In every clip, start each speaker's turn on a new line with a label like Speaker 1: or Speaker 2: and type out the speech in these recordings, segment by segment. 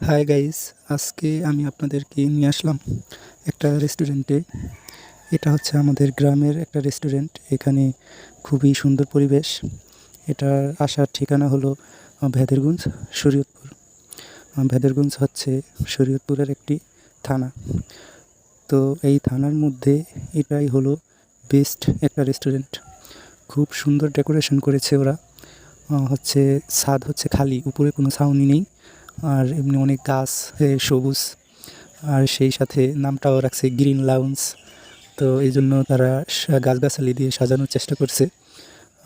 Speaker 1: Hi guys আজকে আমি আপনাদেরকে নিয়ে আসলাম একটা রেস্টুরেন্টে এটা হচ্ছে আমাদের গ্রামের একটা রেস্টুরেন্ট এখানে খুবই সুন্দর পরিবেশ। এটার আসার ঠিকানা হলো ভেদেরগুঞ্জ, শরীয়তপুর। ভেদেরগুঞ্জ হচ্ছে শরীয়তপুরের একটি থানা। তো এই থানার মধ্যে এটাই হলো বেস্ট একটা রেস্টুরেন্ট খুব সুন্দর ডেকোরেশন করেছে ওরা। হচ্ছে ছাদ হচ্ছে খালি, উপরে কোনো ছাউনি নেই। আর এমনি অনেক গাছ সবুজ। আর সেই সাথে নামটাও রাখছে গ্রিন লাউন্স তো এই জন্য তারা গাছগাছালি দিয়ে সাজানোর চেষ্টা করছে।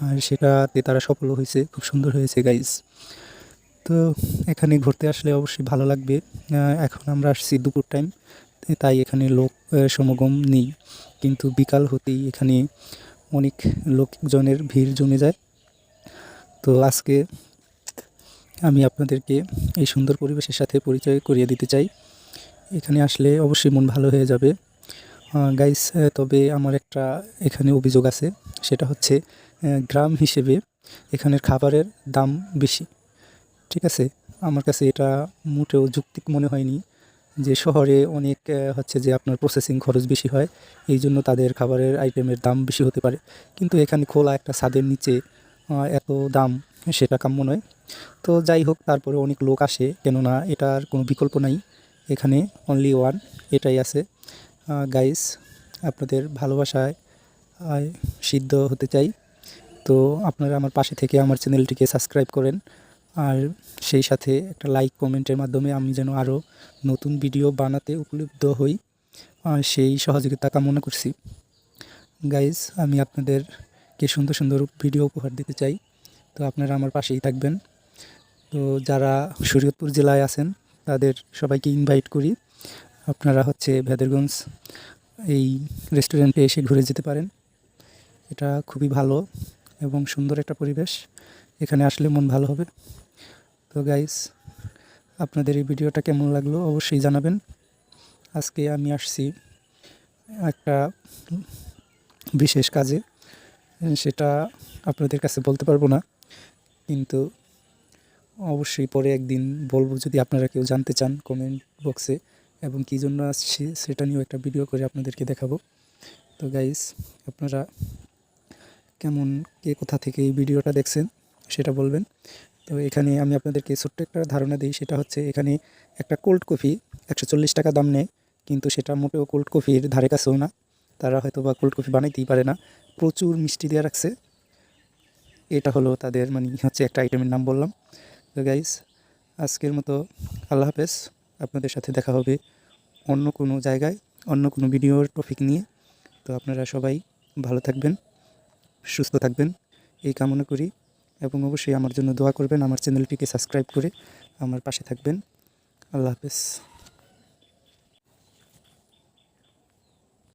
Speaker 1: আর সেটাতে তারা সফল হয়েছে, খুব সুন্দর হয়েছে গাইজ তো এখানে ঘুরতে আসলে অবশ্যই ভালো লাগবে। এখন আমরা আসছি দুপুর টাইম তাই এখানে লোক সমাগম নেই। কিন্তু বিকাল হতেই এখানে অনেক লোকজনের ভিড় জমে যায়। তো আজকে আমি আপনাদেরকে এই সুন্দর পরিবেশের সাথে পরিচয় করিয়ে দিতে চাই। এখানে আসলে অবশ্যই মন ভালো হয়ে যাবে। গাইস তবে আমার একটা এখানে অভিযোগ আছে। সেটা হচ্ছে গ্রাম হিসেবে এখানের খাবারের দাম বেশি। ঠিক আছে? আমার কাছে এটা মোটেও যুক্তিক মনে হয়নি যে শহরে অনেক হচ্ছে যে আপনার প্রসেসিং খরচ বেশি হয়, এই জন্য তাদের খাবারের আইটেমের দাম বেশি হতে পারে। কিন্তু এখানে খোলা একটা ছাদের নিচে এত দাম সেটা কাম্য নয়। তো যাই হোক, তারপরে অনেক লোক আসে, কেননা এটার কোনো বিকল্প নাই। এখানে অনলি ওয়ান এটাই আছে। গাইস আপনাদের ভালোবাসায় সিদ্ধ হতে চাই। তো আপনারা আমার পাশে থেকে আমার চ্যানেলটিকে সাবস্ক্রাইব করেন। আর সেই সাথে একটা লাইক কমেন্টের মাধ্যমে আমি যেন আরও নতুন ভিডিও বানাতে উপলব্ধ হই সেই সহযোগিতা কামনা করছি। গাইজ আমি আপনাদেরকে সুন্দর সুন্দর ভিডিও উপহার দিতে চাই। তো আপনারা আমার পাশেই থাকবেন। তো যারা শরীয়তপুর জেলায় আছেন, তাদের সবাইকে ইনভাইট করি। আপনারা হচ্ছে ভেদেরগঞ্জ এই রেস্টুরেন্টে এসে ঘুরে যেতে পারেন। এটা খুবই ভালো এবং সুন্দর একটা পরিবেশ। এখানে আসলে মন ভালো হবে। তো গাইস আপনাদের এই ভিডিওটা কেমন লাগল অবশ্যই জানাবেন। আজকে আমি আসছি একটা বিশেষ কাজে। সেটা আপনাদের কাছে বলতে পারব না। কিন্তু অবশ্যই পরে একদিন বলব যদি আপনারা কেউ জানতে চান কমেন্ট বক্সে এবং কী জন্য আসছি সেটা নিয়েও একটা ভিডিও করে আপনাদেরকে দেখাবো। তো গাইস আপনারা কেমন, কে কোথা থেকে এই ভিডিওটা দেখছেন সেটা বলবেন। তো এখানে আমি আপনাদেরকে ছোট্ট একটা ধারণা দিই, সেটা হচ্ছে এখানে একটা কোল্ড কফি একশো চল্লিশ টাকা দাম নেয়, কিন্তু সেটা মোটেও কোল্ড কফির ধারে কাছেও না। তারা হয়তো বা কোল্ড কফি বানাইতেই পারে না। প্রচুর মিষ্টি দেওয়া রাখছে। এটা হলো তাদের মানে হচ্ছে একটা আইটেমের নাম বললাম। তো গাইস আজকের মতো আল্লাহ হাফেজ। আপনাদের সাথে দেখা হবে অন্য কোনো জায়গায়, অন্য কোনো ভিডিওর টপিক নিয়ে। তো আপনারা সবাই ভালো থাকবেন, সুস্থ থাকবেন। এই কামনা করি এবং অবশ্যই আমার জন্য দোয়া করবেন। আমার চ্যানেলটিকে সাবস্ক্রাইব করে আমার পাশে থাকবেন। আল্লাহ হাফেজ।